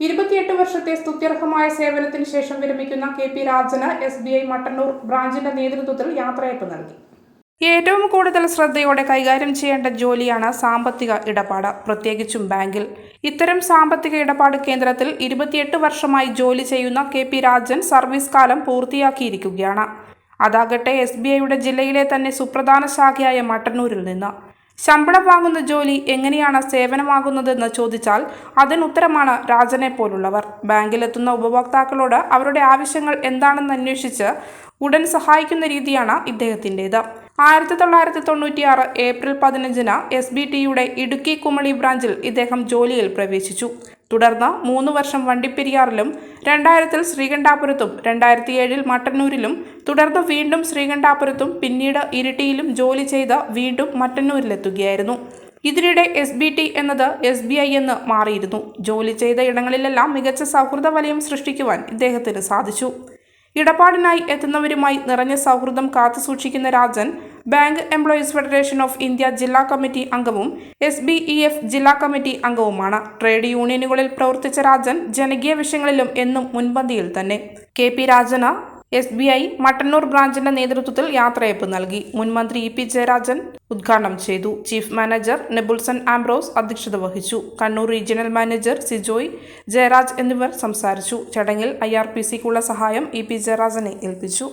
ഇരുപത്തിയെട്ട് വർഷത്തെ സ്തുത്യർഹമായ സേവനത്തിന് ശേഷം വിരമിക്കുന്ന കെ പി രാജന് എസ് ബി ഐ മട്ടന്നൂർ ബ്രാഞ്ചിന്റെ നേതൃത്വത്തിൽ യാത്രയപ്പ് നൽകി. ഏറ്റവും കൂടുതൽ ശ്രദ്ധയോടെ കൈകാര്യം ചെയ്യേണ്ട ജോലിയാണ് സാമ്പത്തിക ഇടപാട്. പ്രത്യേകിച്ചും ബാങ്കിൽ. ഇത്തരം സാമ്പത്തിക ഇടപാട് കേന്ദ്രത്തിൽ ഇരുപത്തിയെട്ട് വർഷമായി ജോലി ചെയ്യുന്ന കെ പി രാജൻ സർവീസ് കാലം പൂർത്തിയാക്കിയിരിക്കുകയാണ്. അതാകട്ടെ എസ് ബി ഐയുടെ ജില്ലയിലെ തന്നെ സുപ്രധാന ശാഖയായ മട്ടന്നൂരിൽ നിന്ന്. ശമ്പളം വാങ്ങുന്ന ജോലി എങ്ങനെയാണ് സേവനമാകുന്നതെന്ന് ചോദിച്ചാൽ അതിനുത്തരമാണ് രാജനെ പോലുള്ളവർ. ബാങ്കിലെത്തുന്ന ഉപഭോക്താക്കളോട് അവരുടെ ആവശ്യങ്ങൾ എന്താണെന്ന് അന്വേഷിച്ച് ഉടൻ സഹായിക്കുന്ന രീതിയാണ് ഇദ്ദേഹത്തിന്റേത്. ആയിരത്തി തൊള്ളായിരത്തി തൊണ്ണൂറ്റിയാറ് ഏപ്രിൽ പതിനഞ്ചിന് എസ് ബി ടിയുടെ ഇടുക്കി കുമളി ബ്രാഞ്ചിൽ ഇദ്ദേഹം ജോലിയിൽ പ്രവേശിച്ചു. തുടർന്ന് മൂന്ന് വർഷം വണ്ടിപ്പെരിയാറിലും രണ്ടായിരത്തിൽ ശ്രീകണ്ഠാപുരത്തും രണ്ടായിരത്തി ഏഴിൽ മട്ടന്നൂരിലും തുടർന്ന് വീണ്ടും ശ്രീകണ്ഠാപുരത്തും പിന്നീട് ഇരിട്ടിയിലും ജോലി ചെയ്ത് വീണ്ടും മട്ടന്നൂരിലെത്തുകയായിരുന്നു. ഇതിനിടെ എസ് ബി ടി എന്നത് എസ് ബി ഐ എന്ന് മാറിയിരുന്നു. ജോലി ചെയ്ത ഇടങ്ങളിലെല്ലാം മികച്ച സൗഹൃദ വലയം സൃഷ്ടിക്കുവാൻ ഇദ്ദേഹത്തിന് സാധിച്ചു. ഇടപാടിനായി എത്തുന്നവരുമായി നിറഞ്ഞ സൗഹൃദം കാത്തുസൂക്ഷിക്കുന്ന Rajan bank employees federation of India ജില്ലാ കമ്മിറ്റി അംഗവും എസ് ബി ഇ എഫ് ജില്ലാ കമ്മിറ്റി അംഗവുമാണ്. ട്രേഡ് യൂണിയനുകളിൽ പ്രവർത്തിച്ച രാജൻ ജനകീയ വിഷയങ്ങളിലും എന്നും മുൻപന്തിയിൽ തന്നെ. കെ പി രാജന് എസ് ബി ഐ മട്ടന്നൂർ ബ്രാഞ്ചിന്റെ നേതൃത്വത്തിൽ യാത്രയപ്പ് നൽകി. മുൻ മന്ത്രി ഇ പി ജയരാജൻ ഉദ്ഘാടനം ചെയ്തു. ചീഫ് മാനേജർ നെബുൾസൺ ആംബ്രോസ് അധ്യക്ഷത വഹിച്ചു. കണ്ണൂർ റീജിയണൽ മാനേജർ സിജോയ് ജയരാജ് എന്നിവർ സംസാരിച്ചു. ചടങ്ങിൽ ഐ ആർ പി സിക്കുള്ള സഹായം ഇ പി ജയരാജനെ ഏൽപ്പിച്ചു.